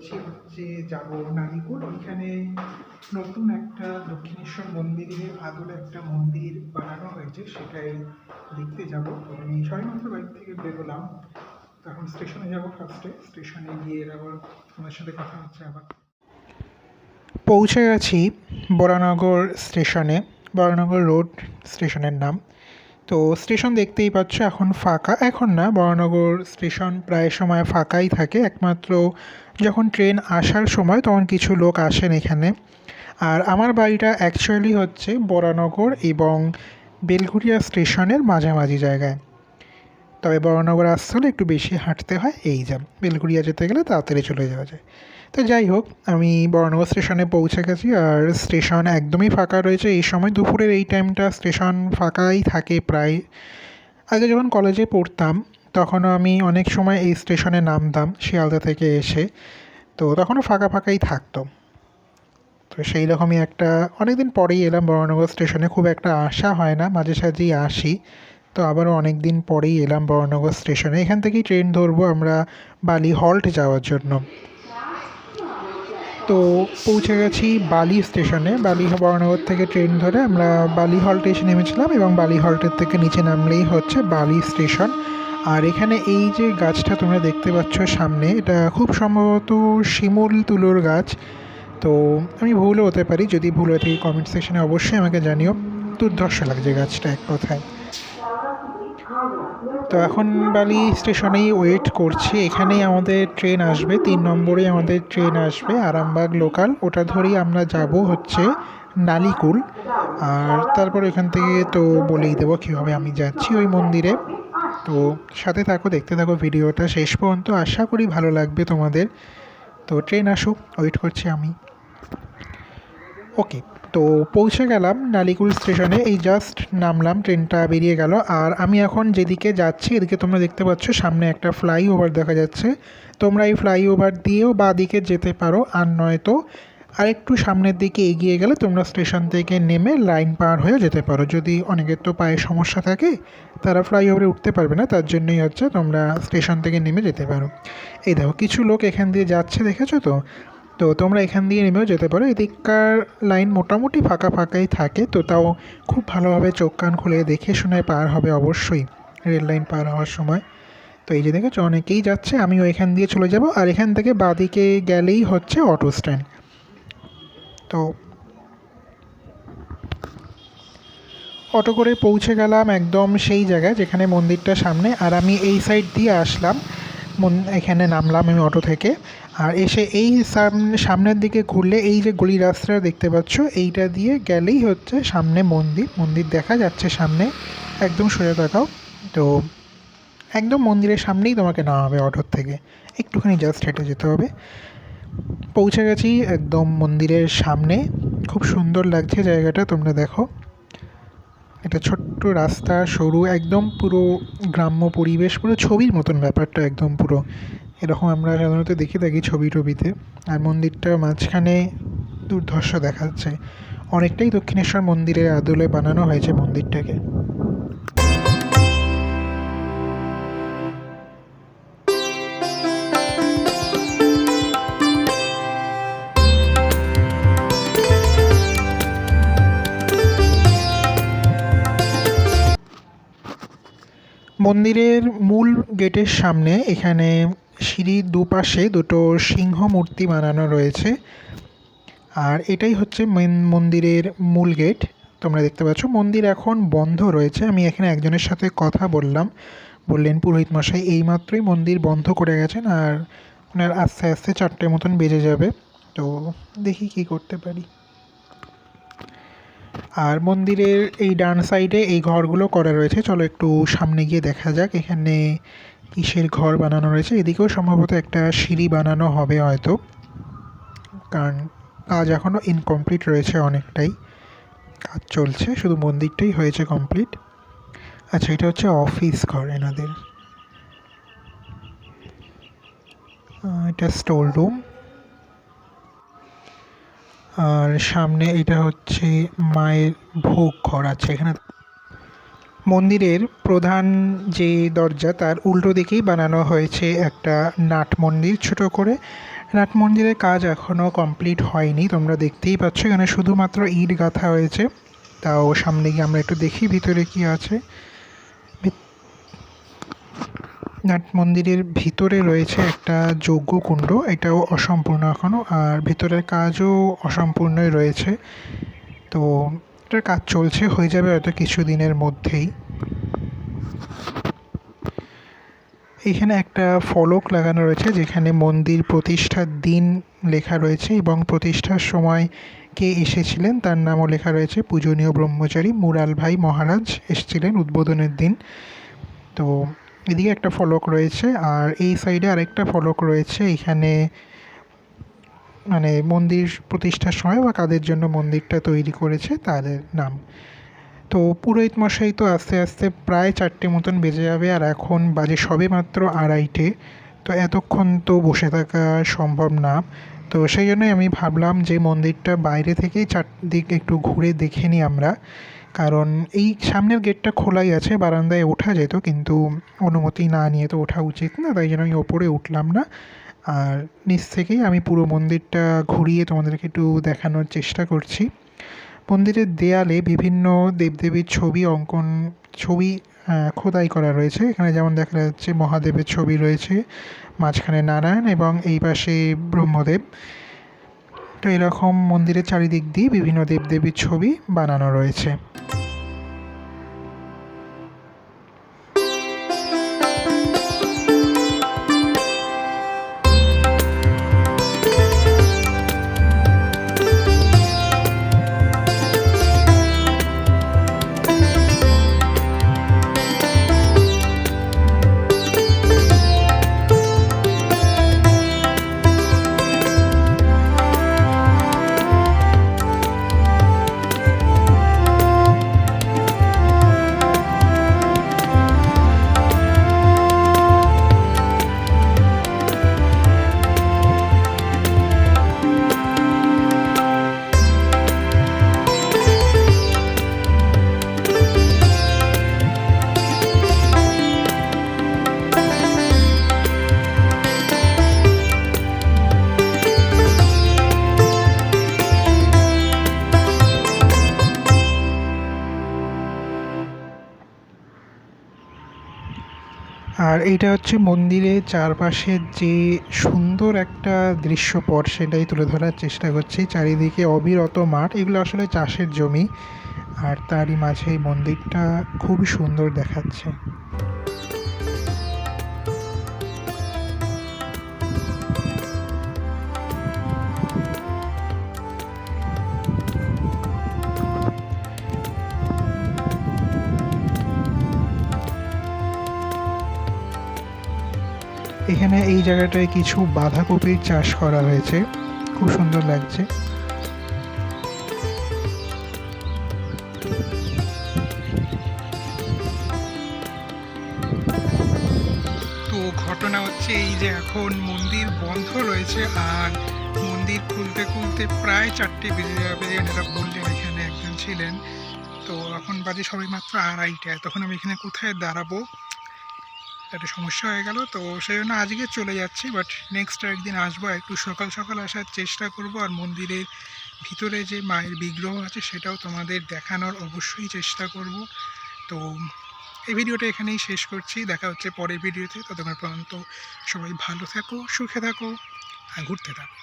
হচ্ছে যাব নানিকুল ওইখানে নতুন একটা দক্ষিণেশ্বর মন্দিরের আদলে একটা মন্দির বানানো হয়েছে, সেটাই দেখতে যাব। আমি সবেমাত্র বাড়ি থেকে বেরোলাম। তো এখন স্টেশনে যাব ফার্স্টে স্টেশনে গিয়ে আবার তোমার সাথে কথা হচ্ছে আবার। পৌঁছে গেছি বরানগর স্টেশনে। বরানগর রোড স্টেশনের নাম। তো স্টেশন দেখতেই পাচ্ছ, এখন ফাঁকা। এখন না বরানগর স্টেশন প্রায় সময় ফাঁকাই থাকে। একমাত্র যখন ট্রেন আসার সময় তখন কিছু লোক আসেন এখানে। আর আমার বাড়িটা অ্যাকচুয়ালি হচ্ছে বরানগর এবং বেলঘুরিয়া স্টেশনের মাঝামাঝি জায়গায়। তবে বরানগর আসতে হলে একটু বেশি হাঁটতে হয়, এই যা বেলঘুরিয়া যেতে গেলে তাড়াতাড়ি চলে যাওয়া যায়। তো যাই হোক, আমি বরানগর স্টেশনে পৌঁছে গেছি আর স্টেশন একদমই ফাঁকা রয়েছে। এই সময় দুপুরের এই টাইমটা স্টেশন ফাঁকাই থাকে প্রায়। আগে যখন কলেজে পড়তাম, তখনও আমি অনেক সময় এই স্টেশনে নামতাম শিয়ালদা থেকে এসে। তো তখনও ফাঁকা ফাঁকাই থাকতো তো সেই রকমই একটা অনেক দিন পরেই এলাম বরানগর স্টেশনে। খুব একটা আসা হয় না, মাঝে সাঝেই আসি। তো আবারও অনেক দিন পরেই এলাম বরানগর স্টেশনে। এখান থেকেই ট্রেন ধরবো আমরা বালি হল্ট যাওয়ার জন্য। তো পৌঁছে গেছি বালি স্টেশনে। বালি বরানগর থেকে ট্রেন ধরে আমরা বালি হল্টে এসে নেমেছিলাম এবং বালি হল্টের থেকে নিচে নামলেই হচ্ছে বালি স্টেশন। আর এখানে এই যে গাছটা তোমরা দেখতে পাচ্ছ সামনে, এটা খুব সম্ভবত শিমুল তুলোর গাছ। তো আমি ভুলও হতে পারি, যদি ভুল হয়ে থাকি কমেন্ট সেকশনে অবশ্যই আমাকে জানিও। দুর্ধর্ষ লাগছে গাছটা এক কথায়। তো এখন বালি স্টেশনেই ওয়েট করছি। এখানেই আমাদের ট্রেন আসবে, তিন নম্বরে আমাদের ট্রেন আসবে, আরামবাগ লোকাল ওটা ধরেই আমরা যাব হচ্ছে নালিকুল। আর তারপর এখান থেকে তো বলেই দেবো কীভাবে আমি যাচ্ছি ওই মন্দিরে। তো সাথে থাকো, দেখতে থাকো ভিডিওটা শেষ পর্যন্ত। আশা করি ভালো লাগবে তোমাদের। তো ট্রেন আসুক ওয়েট করছি আমি। ওকে তো পৌঁছে গেলাম, নালিকুল স্টেশনে। এই জাস্ট নামলাম, ট্রেনটা বেরিয়ে গেল। আর আমি এখন যেদিকে যাচ্ছি, এদিকে তোমরা দেখতে পাচ্ছ সামনে একটা ফ্লাইওভার দেখা যাচ্ছে। তোমরা এই ফ্লাইওভার দিয়েও বা দিকে যেতে পারো, আর নয়তো আরেকটু সামনের দিকে এগিয়ে গেলে তোমরা স্টেশন থেকে নেমে লাইন পার হয়ে যেতে পারো। যদি অনেকের তো পায়ে সমস্যা থাকে, তারা ফ্লাইওভারে উঠতে পারবে না, তার জন্যই হচ্ছে তোমরা স্টেশন থেকে নেমে যেতে পারো। এই দেখো, কিছু লোক এখান দিয়ে যাচ্ছে, দেখেছ তো? তো তোমরা এখান দিয়ে নেমেও যেতে পারো। এদিককার লাইন মোটামুটি ফাঁকা ফাঁকাই থাকে, তো তাও খুব ভালোভাবে চোখ কান খুলে দেখে শুনে পার হবে অবশ্যই রেল লাইন পার হওয়ার সময়। তো এই যে দেখেছ, অনেকেই যাচ্ছে, আমিও এখান দিয়ে চলে যাব আর এখান থেকে বাদিকে গেলেই হচ্ছে অটো স্ট্যান্ড। তো অটো করে পৌঁছে গেলাম একদম সেই জায়গায় যেখানে মন্দিরটা সামনে আর আমি এই সাইড দিয়ে আসলাম। এখানে নামলাম আমি অটো থেকে। আর এসে এই সামনে সামনের দিকে ঘুরলে এই যে গলি রাস্তাটা দেখতে পাচ্ছ, এইটা দিয়ে গেলেই হচ্ছে সামনে মন্দির। মন্দির দেখা যাচ্ছে সামনে। একদম সোজা তাকাও। তো একদম মন্দিরের সামনেই তোমাকে নেওয়া হবে অটোর থেকে। একটুখানি জাস্ট হেঁটে যেতে হবে। পৌঁছে গেছি একদম মন্দিরের সামনে। খুব সুন্দর লাগছে জায়গাটা, তোমরা দেখো। এটা ছোট্ট রাস্তা, সরু, একদম পুরো গ্রাম্য পরিবেশ, পুরো ছবির মতন ব্যাপারটা একদম পুরো। এরকম আমরা সাধারণত দেখে থাকি ছবি টবিতে। আর মন্দিরটা মাঝখানে দুর্ধর্ষ দেখাচ্ছে। অনেকটাই দক্ষিণেশ্বর মন্দিরের আদলে বানানো হয়েছে মন্দিরটাকে। মন্দিরের মূল গেটের সামনে এখানে সিঁড়ির দুপাশে দুটো সিংহ মূর্তি বানানো রয়েছে। আর এটাই হচ্ছে মেন মন্দিরের মূল গেট। তোমরা দেখতে পাচ্ছ, মন্দির এখন বন্ধ রয়েছে। আমি এখানে একজনের সাথে কথা বললাম। বললেন, পুরোহিত মশাই, এইমাত্রই মন্দির বন্ধ করে গেছেন আর ওনার আস্তে আস্তে চারটে মতন বেজে যাবে। তো দেখি কি করতে পারি। আর মন্দিরের এই ডান সাইডে এই ঘরগুলো করা রয়েছে। চলো একটু সামনে গিয়ে দেখা যাক এখানে কিসের ঘর বানানো রয়েছে। এদিকেও সম্ভবত একটা সিঁড়ি বানানো হবে হয়তো। কারণ কাজ এখনও ইনকমপ্লিট রয়েছে অনেকটাই। কাজ চলছে, শুধু মন্দিরটাই হয়েছে কমপ্লিট আচ্ছা এটা হচ্ছে অফিস ঘর এনাদের। এটা স্টোর রুম আর সামনে এটা হচ্ছে মায়ের ভোগ ঘর আছে। এখানে মন্দিরের প্রধান যে দরজা, তার উল্টো দিকেই বানানো হয়েছে একটা নাট মন্দির ছোট করে। নাট মন্দিরের কাজ এখনও কমপ্লিট হয়নি, তোমরা দেখতেই পাচ্ছ। এখানে শুধুমাত্র ইট গাঁথা হয়েছে। তাও সামনে গিয়ে আমরা একটু দেখি ভিতরে কি আছে। নাট মন্দিরের ভিতরে রয়েছে একটা যজ্ঞ যজ্ঞকুণ্ড, এটাও অসম্পূর্ণ এখনও আর ভিতরের কাজও অসম্পূর্ণই রয়েছে। তো এটার কাজ চলছে, হয়ে যাবে হয়তো কিছু দিনের মধ্যেই। এখানে একটা ফলক লাগানো রয়েছে, যেখানে মন্দির প্রতিষ্ঠার দিন লেখা রয়েছে এবং প্রতিষ্ঠার সময় কে এসেছিলেন তার নামও লেখা রয়েছে। পূজনীয় ব্রহ্মচারী মুরাল ভাই মহারাজ এসেছিলেন উদ্বোধনের দিন। তো এদিকে একটা ফলক রয়েছে, আর এই সাইডে আরেকটা ফলক রয়েছে। এখানে মানে মন্দির প্রতিষ্ঠার সময় বা কাদের জন্য মন্দিরটা তৈরি করেছে তাদের নাম। তো পুরোহিত মশাই তো আস্তে আস্তে প্রায় চারটে মতন বেজে যাবে, আর এখন বাজে সবে মাত্র আড়াইটে। তো এতক্ষণ তো বসে থাকা সম্ভব না। তো সেই জন্যই আমি ভাবলাম যে মন্দিরটা বাইরে থেকেই চারদিক একটু ঘুরে দেখে নিই আমরা। কারণ এই সামনের গেটটা খোলাই আছে, বারান্দায় ওঠা যেত, কিন্তু অনুমতি না নিয়ে তো ওঠা উচিত না, তাই জন্য আমি ওপরে উঠলাম না। আর নিচ থেকেই আমি পুরো মন্দিরটা ঘুরিয়ে তোমাদেরকে একটু দেখানোর চেষ্টা করছি। মন্দিরের দেয়ালে বিভিন্ন দেবদেবীর ছবি, অঙ্কন ছবি খোদাই করা রয়েছে। এখানে যেমন দেখা যাচ্ছে মহাদেবের ছবি রয়েছে, মাঝখানে নারায়ণ এবং এই পাশে ব্রহ্মদেব। তো এরকম মন্দিরের চারিদিক দিয়ে বিভিন্ন দেবদেবীর ছবি বানানো রয়েছে। আর এইটা হচ্ছে মন্দিরের চারপাশের যে সুন্দর একটা দৃশ্যপট, সেটাই তুলে ধরার চেষ্টা করছি। চারিদিকে অবিরত মাঠ, এগুলো আসলে চাষের জমি। আর তারই মাঝে এই মন্দিরটা খুবই সুন্দর দেখাচ্ছে। এখানে এই জায়গাটায় কিছু বাঁধাকপির চাষ করা হয়েছে। খুব সুন্দর লাগছে। তো ঘটনা হচ্ছে এই যে এখন মন্দির বন্ধ রয়েছে আর মন্দির খুলতে খুলতে প্রায় চারটে বেজে যাবে। এনারা বললেন এখানে একজন ছিলেন। তো এখন বাজে সবাই মাত্র আড়াইটায় তখন আমি এখানে কোথায় দাঁড়াবো? একটা সমস্যা হয়ে গেল। তো সেই জন্য আজকে চলে যাচ্ছি বাট নেক্সট একদিন আসব একটু সকাল সকাল আসার চেষ্টা করব। আর মন্দিরের ভিতরে যে মায়ের বিগ্রহ আছে, সেটাও তোমাদের দেখানোর অবশ্যই চেষ্টা করব। তো এই ভিডিওটা এখানেই শেষ করছি। দেখা হচ্ছে পরের ভিডিওতে। ততক্ষণ পর্যন্ত সবাই ভালো থাকো, সুখে থাকো, আর ঘুরতে থাকো।